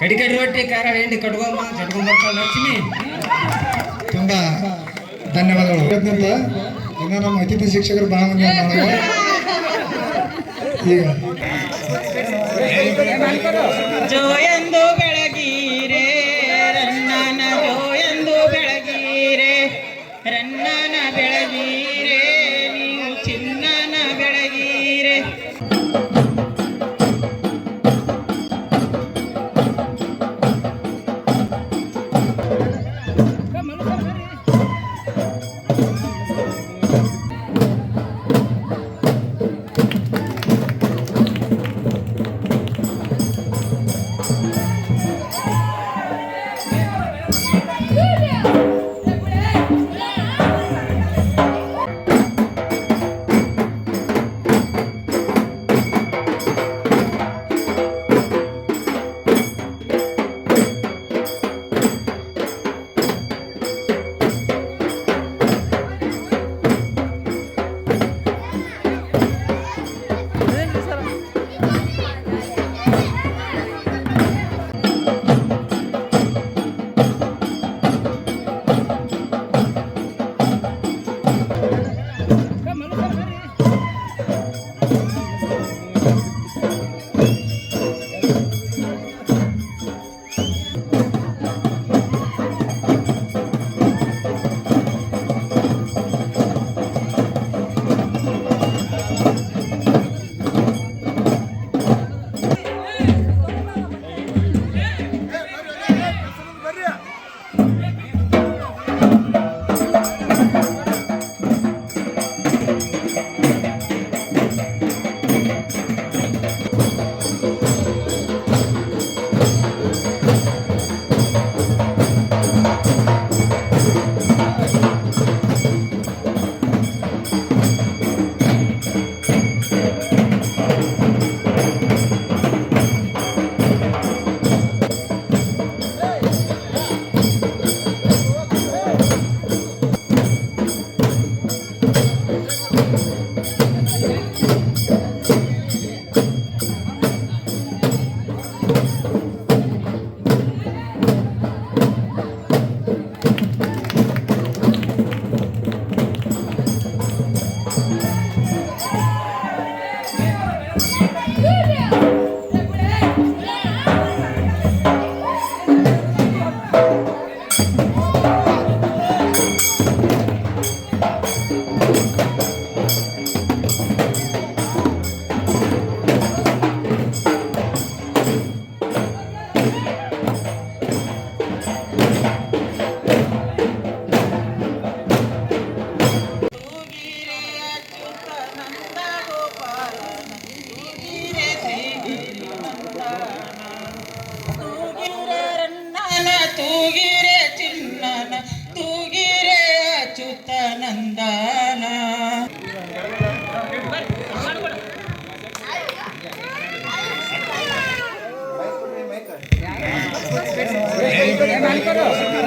ಕಡಿ ಕಡಿ ರೊಟ್ಟಿ ಖಾರ ಎಂಡಿ ಕಟ್ಕೊಂಬ ಕಟ್ಕೊಂಡ್ ಬರ್ತಾಳ ಲಕ್ಷ್ಮಿ. ತುಂಬ ಧನ್ಯವಾದಗಳು. ಇನ್ನು ನಮ್ಮ ಅತಿಥಿ ಶಿಕ್ಷಕರು ಬಹಳ ಮಂದಿ ಈಗ. ಜೋಯಂದು ಬೆಳಗೀರೆ ರನ್ನನ ಜೋಯಂದು ಬೆಳಗೀರೆ ರನ್ನನ ಬೆಳಗೀರೆ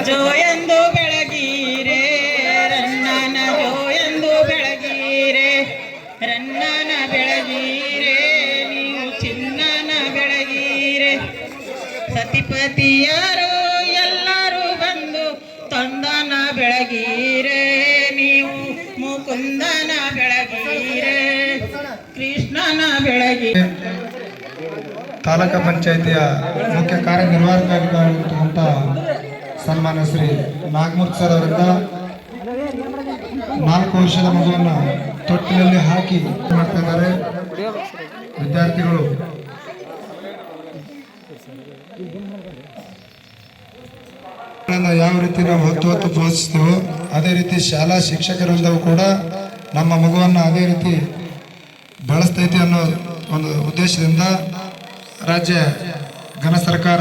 ಜೋಯಂದು ಬೆಳಗೀರೆ, ರನ್ನನ ಜೋಯಂದು ಬೆಳಗೀರೆ, ರನ್ನನ ಬೆಳಗೀರೆ, ನೀವು ಚಿನ್ನನ ಬೆಳಗೀರೆ. ಸತಿಪತಿಯರು ಎಲ್ಲರೂ ಬಂದು ತಂದನ ಬೆಳಗೀರೆ, ನೀವು ಮುಕುಂದನ ಬೆಳಗೀರೆ, ಕೃಷ್ಣನ ಬೆಳಗೀರೆ. ತಾಲೂಕು ಪಂಚಾಯತಿಯ ಮುಖ್ಯ ಕಾರ್ಯನಿರ್ವಾಹಕಾಧಿಕಾರಿರ್ತಕ್ಕಂಥ ಸನ್ಮಾನ್ಯ ಶ್ರೀ ನಾಗಮೂರ್ತಿ ಸರ್ ಅವರಿಂದ ನಾಲ್ಕು ವರ್ಷದ ಮಗುವನ್ನು ತೊಟ್ಟಿಲಲ್ಲಿ ಹಾಕಿ ಮಾಡ್ತಾ ಇದ್ದಾರೆ. ವಿದ್ಯಾರ್ಥಿಗಳು. ಯಾವ ರೀತಿ ನಾವು ಹೊತ್ತು ಹೊತ್ತು ಪೋಷಿಸ್ತೇವೋ ಅದೇ ರೀತಿ ಶಾಲಾ ಶಿಕ್ಷಕರಿಂದವೂ ಕೂಡ ನಮ್ಮ ಮಗುವನ್ನು ಅದೇ ರೀತಿ ಬೆಳೆಸ್ತೈತಿ ಅನ್ನೋ ಒಂದು ಉದ್ದೇಶದಿಂದ ರಾಜ್ಯ ಘನ ಸರ್ಕಾರ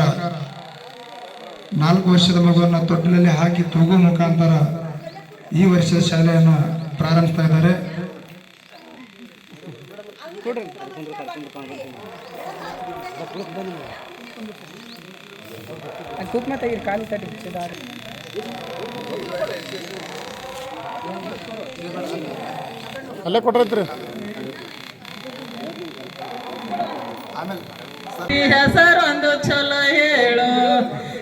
ನಾಲ್ಕು ವರ್ಷದ ಮಗುವನ್ನು ತೊಟ್ಟಿಲಲ್ಲಿ ಹಾಕಿ ತೂಗು ಮುಖಾಂತರ ಈ ವರ್ಷದ ಶಾಲೆಯನ್ನು ಪ್ರಾರಂಭಿಸ್ತಾ ಇದ್ದಾರೆ. ಕುಕ್ಮ ತೆಗೀರಿ ಕಾಲು ಚಲೋ ಬಿಚ್ಚಿದ್ದಾರೆ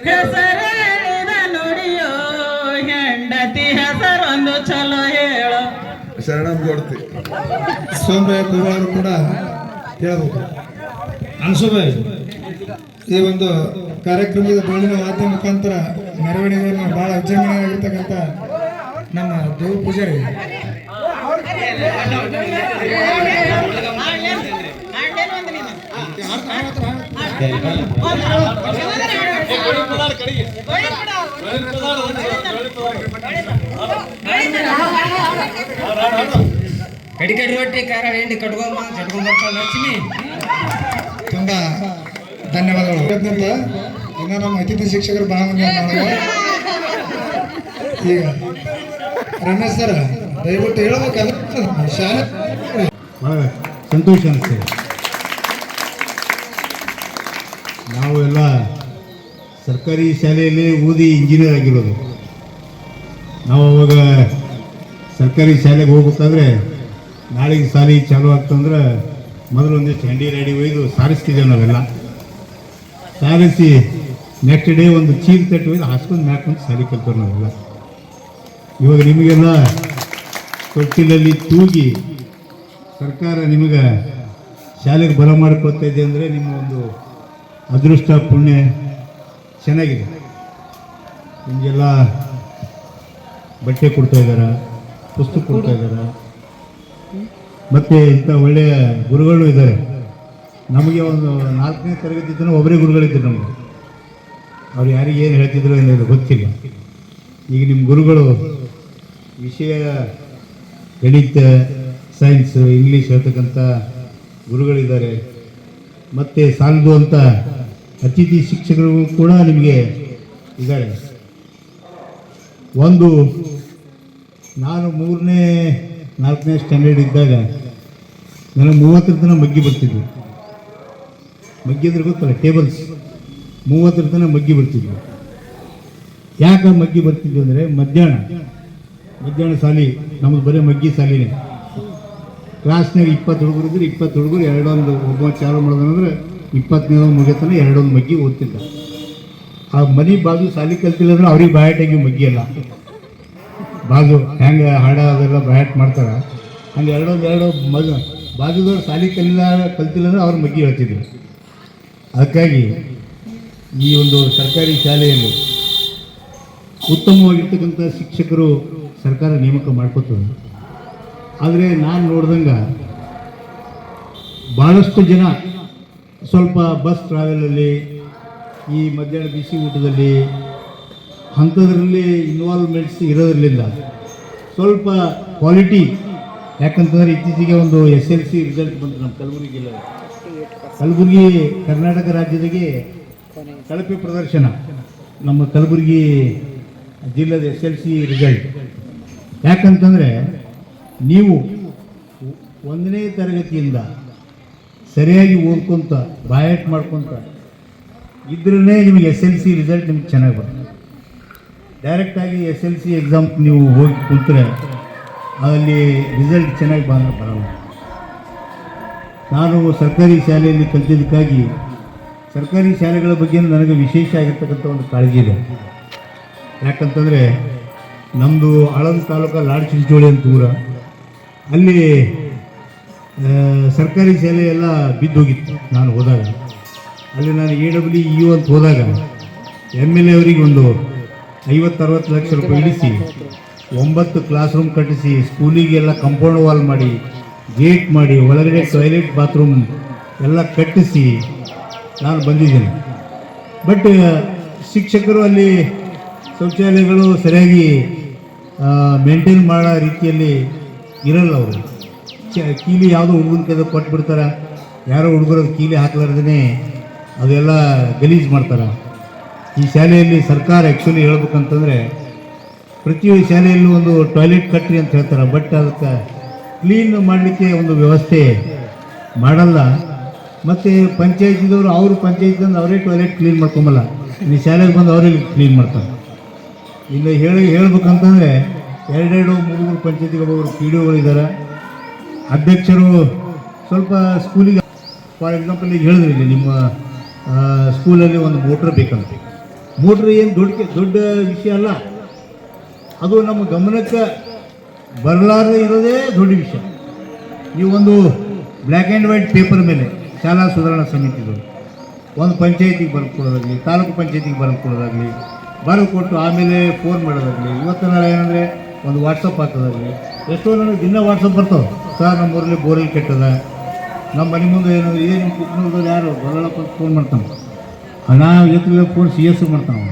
ಹೆಸರೇನಿದ ನುಡಿಯೋ ಹೆಂಡತಿ ಹೆಸರೊಂದು ಚಲೋ ಹೇಳೋ. ಶರಣ ಕೊಡ್ತಿ. ಸೋಮ್ರೆ ಗುರುವಾರು ಕೂಡ ಹೇಳ್ಬೇಕು ಅನ್ಸುಭೆ ಈ ಒಂದು ಕಾರ್ಯಕ್ರಮದ ಬೋಳಿನ ವಾದ್ಯ ಮುಖಾಂತರ ಮೆರವಣಿಗೆಯನ್ನು ಬಹಳ ವಿಜೃಂಭಣೆಯಾಗಿರ್ತಕ್ಕಂಥ ನಮ್ಮ ದೇವ ಪೂಜಾರಿ. ಹಾಡ್ತಾರೆ ಕಡಿ ಕಡಿ ರೊಟ್ಟಿ ಖಾರ ಎಂಡಿ ಕಟ್ಕೊಂಬ ಚಟ್ಕೊಂಡ್ ಬರ್ತಾಳ ಲಕ್ಷ್ಮಿ ತುಂಬಾ ಧನ್ಯವಾದಗಳು. ಇನ್ನು ನಮ್ಮ ಅತಿಥಿ ಶಿಕ್ಷಕರು ಬಹಳ ಈಗ ರಮೇಶ್ ಸರ್ ದಯವಿಟ್ಟು ಹೇಳ್ಬೇಕಾದ್ರೆ ಶಾಲೆ ಸಂತೋಷ ಅನಿಸ್ತದೆ. ನಾವು ಎಲ್ಲ ಸರ್ಕಾರಿ ಶಾಲೆಯಲ್ಲಿ ಓದಿ ಇಂಜಿನಿಯರ್ ಆಗಿರೋದು. ನಾವು ಅವಾಗ ಸರ್ಕಾರಿ ಶಾಲೆಗೆ ಹೋಗ್ಬೇಕಾದ್ರೆ ನಾಳೆಗೆ ಸಾಲಿ ಚಾಲು ಆಗ್ತಂದ್ರೆ ಮೊದಲು ಒಂದಿಷ್ಟು ಹೆಂಡಿ ರೆಡಿ ಒಯ್ದು ಸಾರಿಸ್ತಿದ್ದೇವೆ ನಾವೆಲ್ಲ. ಸಾರಿಸಿ ನೆಕ್ಸ್ಟ್ ಡೇ ಒಂದು ಚೀಲ್ ತಟ್ಟು ಒಯ್ದು ಹಾಸ್ಕೊಂಡು ಮ್ಯಾಕೊಂಡು ಸಾಲಿ ಕಲ್ತವ್ರು ನಾವೆಲ್ಲ. ಇವಾಗ ನಿಮಗೆಲ್ಲ ತೊಟ್ಟಿಲಲ್ಲಿ ತೂಗಿ ಸರ್ಕಾರ ನಿಮಗೆ ಶಾಲೆಗೆ ಬರ ಮಾಡಿಕೊಡ್ತಾ ಇದೆ ಅಂದರೆ ನಿಮ್ಮ ಒಂದು ಅದೃಷ್ಟ, ಪುಣ್ಯ ಚೆನ್ನಾಗಿದೆ. ನಿಮಗೆಲ್ಲ ಬಟ್ಟೆ ಕೊಡ್ತಾ ಇದ್ದಾರೆ? ಪುಸ್ತಕ ಕೊಡ್ತಾ ಇದ್ದಾರೆ? ಮತ್ತು ಇಂಥ ಒಳ್ಳೆಯ ಗುರುಗಳು ಇದ್ದಾರೆ. ನಮಗೆ ಒಂದು ನಾಲ್ಕನೇ ತರಗತಿ ಇದ್ದರೂ ಒಬ್ಬರೇ ಗುರುಗಳಿದ್ದರು ನಮಗೆ. ಅವ್ರು ಯಾರಿಗೆ ಏನು ಹೇಳ್ತಿದ್ರು ಅನ್ನೋದು ಗೊತ್ತಿಲ್ಲ. ಈಗ ನಿಮ್ಮ ಗುರುಗಳು ವಿಷಯ ಗಣಿತ ಸೈನ್ಸ್ ಇಂಗ್ಲೀಷ್ ಹೇಳ್ತಕ್ಕಂಥ ಗುರುಗಳಿದ್ದಾರೆ. ಮತ್ತು ಸಾಲದು ಅಂತ ಅತಿಥಿ ಶಿಕ್ಷಕರು ಕೂಡ ನಿಮಗೆ ಇದ್ದಾರೆ. ಒಂದು, ನಾನು ಮೂರನೇ, ನಾಲ್ಕನೇ ಸ್ಟ್ಯಾಂಡರ್ಡ್ ಇದ್ದಾಗ ನನಗೆ ಮೂವತ್ತರ ತನಕ ಮಗ್ಗಿ ಬರ್ತಿದ್ವಿ. ಮಗ್ಗಿ ಅಂದ್ರೆ ಗೊತ್ತಲ್ಲ ಟೇಬಲ್ಸ್ ಮೂವತ್ತರ ತನಕ ಮಗ್ಗಿ ಬರ್ತಿದ್ವಿ. ಯಾಕೆ ಮಗ್ಗಿ ಬರ್ತಿದ್ವಿ ಅಂದರೆ ಮಧ್ಯಾಹ್ನ ಮಧ್ಯಾಹ್ನ ಸಾಲಿ ನಮ್ಮದು ಬರೀ ಮಗ್ಗಿ ಸಾಲಿನೇ ಕ್ಲಾಸ್ನಾಗ ಇಪ್ಪತ್ತು ಹುಡುಗರು ಇದ್ರೆ ಇಪ್ಪತ್ತು ಹುಡುಗರು, ಎರಡೊಂದು ಒಬ್ಬ ಚಾಲು ಮಾಡೋದಂದ್ರೆ ಇಪ್ಪತ್ತನೇ ಮುಗಿತಾನೆ ಎರಡೊಂದು ಮಗ್ಗಿ ಓದ್ತಿದ್ದ. ಆ ಮನೆ ಬಾಜು ಸಾಲಿ ಕಲ್ತಿಲ್ಲ ಅಂದ್ರೆ ಅವ್ರಿಗೆ ಬಾಯಾಟಾಗಿ ಮಗ್ಗಿ ಅಲ್ಲ ಬಾಜು ಹೆಂಗೆ ಹಾಡ ಅದೆಲ್ಲ ಬಾಯಟ್ ಮಾಡ್ತಾರ. ಹಂಗೆ ಎರಡೊಂದು ಎರಡು ಮಗ ಬಾಜುದವ್ರು ಸಾಲಿ ಕಲಿಲ್ಲ ಕಲ್ತಿಲ್ಲ ಅಂದ್ರೆ ಅವ್ರ ಮಗ್ಗಿ ಹೇಳ್ತಿದ್ರು. ಅದಕ್ಕಾಗಿ ಈ ಒಂದು ಸರ್ಕಾರಿ ಶಾಲೆಯಲ್ಲಿ ಉತ್ತಮವಾಗಿರ್ತಕ್ಕಂಥ ಶಿಕ್ಷಕರು ಸರ್ಕಾರ ನೇಮಕ ಮಾಡ್ಕೋತದೆ. ಆದರೆ ನಾನು ನೋಡ್ದಂಗೆ ಭಾಳಷ್ಟು ಜನ ಸ್ವಲ್ಪ ಬಸ್ ಟ್ರಾವೆಲಲ್ಲಿ ಈ ಮಧ್ಯಾಹ್ನ ಬಿಸಿ ಊಟದಲ್ಲಿ ಅಂಥದ್ರಲ್ಲಿ ಇನ್ವಾಲ್ವ್ಮೆಂಟ್ಸ್ ಇರೋದ್ರಲ್ಲಿಲ್ಲ ಸ್ವಲ್ಪ ಕ್ವಾಲಿಟಿ ಯಾಕಂತಂದ್ರೆ ಇತ್ತೀಚೆಗೆ ಒಂದು ಎಸ್ ಎಲ್ ಸಿ ರಿಸಲ್ಟ್ ಬಂತು ನಮ್ಮ ಕಲಬುರಗಿ ಜಿಲ್ಲೆ ಕಲಬುರಗಿ ಕರ್ನಾಟಕ ರಾಜ್ಯದಾಗೆ ಕಳಪೆ ಪ್ರದರ್ಶನ. ನಮ್ಮ ಕಲಬುರಗಿ ಜಿಲ್ಲೆದ ಎಸ್ ಎಲ್ ಸಿ ರಿಸಲ್ಟ್ ಯಾಕಂತಂದರೆ ನೀವು ಒಂದನೇ ತರಗತಿಯಿಂದ ಸರಿಯಾಗಿ ಓದ್ಕೊಂತ, ಬಾಯಟ್ ಮಾಡ್ಕೊತ ಇದ್ರೇ ನಿಮಗೆ ಎಸ್ ಎಲ್ ಸಿ ರಿಸಲ್ಟ್ ನಿಮ್ಗೆ ಚೆನ್ನಾಗಿ ಬರುತ್ತೆ. ಡೈರೆಕ್ಟಾಗಿ ಎಸ್ ಎಲ್ ಸಿ ಎಕ್ಸಾಮ್ ನೀವು ಹೋಗಿ ಕೂತ್ರೆ ಅಲ್ಲಿ ರಿಸಲ್ಟ್ ಚೆನ್ನಾಗಿ ಬಂದ ಬರಲ್ಲ. ನಾನು ಸರ್ಕಾರಿ ಶಾಲೆಯಲ್ಲಿ ಕಲಿತಿದ್ದಕ್ಕಾಗಿ ಸರ್ಕಾರಿ ಶಾಲೆಗಳ ಬಗ್ಗೆ ನನಗೆ ವಿಶೇಷ ಆಗಿರ್ತಕ್ಕಂಥ ಒಂದು ಕಾಳಜಿ ಇದೆ. ಯಾಕಂತಂದರೆ ನಮ್ಮದು ಆಳಂದ ತಾಲೂಕು ಲಾಡ್ ಚಿಂಚೋಳಿ ಅಂತ ಊರ. ಅಲ್ಲಿ ಸರ್ಕಾರಿ ಶಾಲೆ ಎಲ್ಲ ಬಿದ್ದೋಗಿತ್ತು ನಾನು ಹೋದಾಗ. ಅಲ್ಲಿ ನಾನು ಎ ಡಬ್ಲ್ಯೂ ಇ ಅಂತ ಹೋದಾಗ ಎಂ ಎಲ್ ಎ ಅವರಿಗೆ ಒಂದು ಐವತ್ತು ಅರವತ್ತು ಲಕ್ಷ ರೂಪಾಯಿ ಇಳಿಸಿ ಒಂಬತ್ತು ಕ್ಲಾಸ್ ರೂಮ್ ಕಟ್ಟಿಸಿ ಸ್ಕೂಲಿಗೆಲ್ಲ ಕಂಪೌಂಡ್ ವಾಲ್ ಮಾಡಿ ಗೇಟ್ ಮಾಡಿ, ಒಳಗಡೆ ಟಾಯ್ಲೆಟ್ ಬಾತ್ರೂಮ್ ಎಲ್ಲ ಕಟ್ಟಿಸಿ ನಾನು ಬಂದಿದ್ದೀನಿ. ಬಟ್ ಶಿಕ್ಷಕರು ಅಲ್ಲಿ ಶೌಚಾಲಯಗಳು ಸರಿಯಾಗಿ ಮೇಂಟೈನ್ ಮಾಡೋ ರೀತಿಯಲ್ಲಿ ಇರಲ್ಲ ಅವರು. ಕೀಲಿ ಯಾವುದೋ ಹುಡುಗನ ಕೈದಾಗ ಕೊಟ್ಬಿಡ್ತಾರೆ ಯಾರೋ ಹುಡುಗರು ಕೀಲಿ ಹಾಕ್ಲಾರ್ದೇ ಅದೆಲ್ಲ ಗಲೀಜು ಮಾಡ್ತಾರೆ. ಈ ಶಾಲೆಯಲ್ಲಿ ಸರ್ಕಾರ ಆ್ಯಕ್ಚುಲಿ ಹೇಳ್ಬೇಕಂತಂದರೆ ಪ್ರತಿ ಶಾಲೆಯಲ್ಲೂ ಒಂದು ಟಾಯ್ಲೆಟ್ ಕಟ್ರಿ ಅಂತ ಹೇಳ್ತಾರೆ. ಬಟ್ ಅದಕ್ಕೆ ಕ್ಲೀನ್ ಮಾಡಲಿಕ್ಕೆ ಒಂದು ವ್ಯವಸ್ಥೆ ಮಾಡಲ್ಲ. ಮತ್ತು ಪಂಚಾಯತಿದವರು ಅವರು ಪಂಚಾಯತಿಂದ ಅವರೇ ಟಾಯ್ಲೆಟ್ ಕ್ಲೀನ್ ಮಾಡ್ಕೊಂಬಲ್ಲ. ಈ ಶಾಲೆಗೆ ಬಂದು ಅವರೇ ಕ್ಲೀನ್ ಮಾಡ್ತಾರೆ. ಇನ್ನು ಹೇಳಿ ಹೇಳ್ಬೇಕಂತಂದರೆ ಎರಡೆರಡು ಮೂರು ಮೂರು ಪಂಚಾಯತಿಗೆ ಒಬ್ಬೊಬ್ಬರು ಪಿ ಡಿ ಒಗಳಿದ್ದಾರೆ ಅಧ್ಯಕ್ಷರು ಸ್ವಲ್ಪ ಸ್ಕೂಲಿಗೆ ಫಾರ್ ಎಕ್ಸಾಂಪಲ್ ಈಗ ಹೇಳಿದ್ರಿ ನಿಮ್ಮ ಸ್ಕೂಲಲ್ಲಿ ಒಂದು ಮೋಟ್ರ್ ಬೇಕಂತ. ಮೋಟ್ರ್ ಏನು ದೊಡ್ಡ ದೊಡ್ಡ ವಿಷಯ ಅಲ್ಲ. ಅದು ನಮ್ಮ ಗಮನಕ್ಕೆ ಬರಲಾರದೆ ಇರೋದೇ ದೊಡ್ಡ ವಿಷಯ. ನೀವು ಒಂದು ಬ್ಲ್ಯಾಕ್ ಆ್ಯಂಡ್ ವೈಟ್ ಪೇಪರ್ ಮೇಲೆ ಶಾಲಾ ಸುಧಾರಣಾ ಸಮಿತಿಗಳು, ಒಂದು ಪಂಚಾಯತಿಗೆ ಬರೆದು ಕೊಡೋದಾಗಲಿ ತಾಲೂಕು ಪಂಚಾಯತಿಗೆ ಬರೆದು ಕೊಟ್ಟು ಆಮೇಲೆ ಫೋನ್ ಮಾಡೋದಾಗಲಿ, ಇವತ್ತು ನಾಳೆ ಏನಂದರೆ ಒಂದು ವಾಟ್ಸಪ್ ಹಾಕೋದಾಗಲಿ, ಎಷ್ಟೋ ನನಗೆ ದಿನ ವಾಟ್ಸಪ್ ಬರ್ತಾವೆ ಸರ್ ನಮ್ಮ ಊರಲ್ಲಿ ಬೋರಲ್ಲಿ ಕೆಟ್ಟದ. ನಮ್ಮ ಮನೆ ಮುಂದೆ ಏನು ಏನು ಕುಕ್ನೂರದಲ್ಲಿ ಯಾರು? ಬರೋಣಪ್ಪ ಫೋನ್ ಮಾಡ್ತಾನೆ. ಅಣ್ಣ ಎತ್ತಿಗೆ ಫೋನ್ ಸಿ ಎಸ್ ಮಾಡ್ತಾನೆ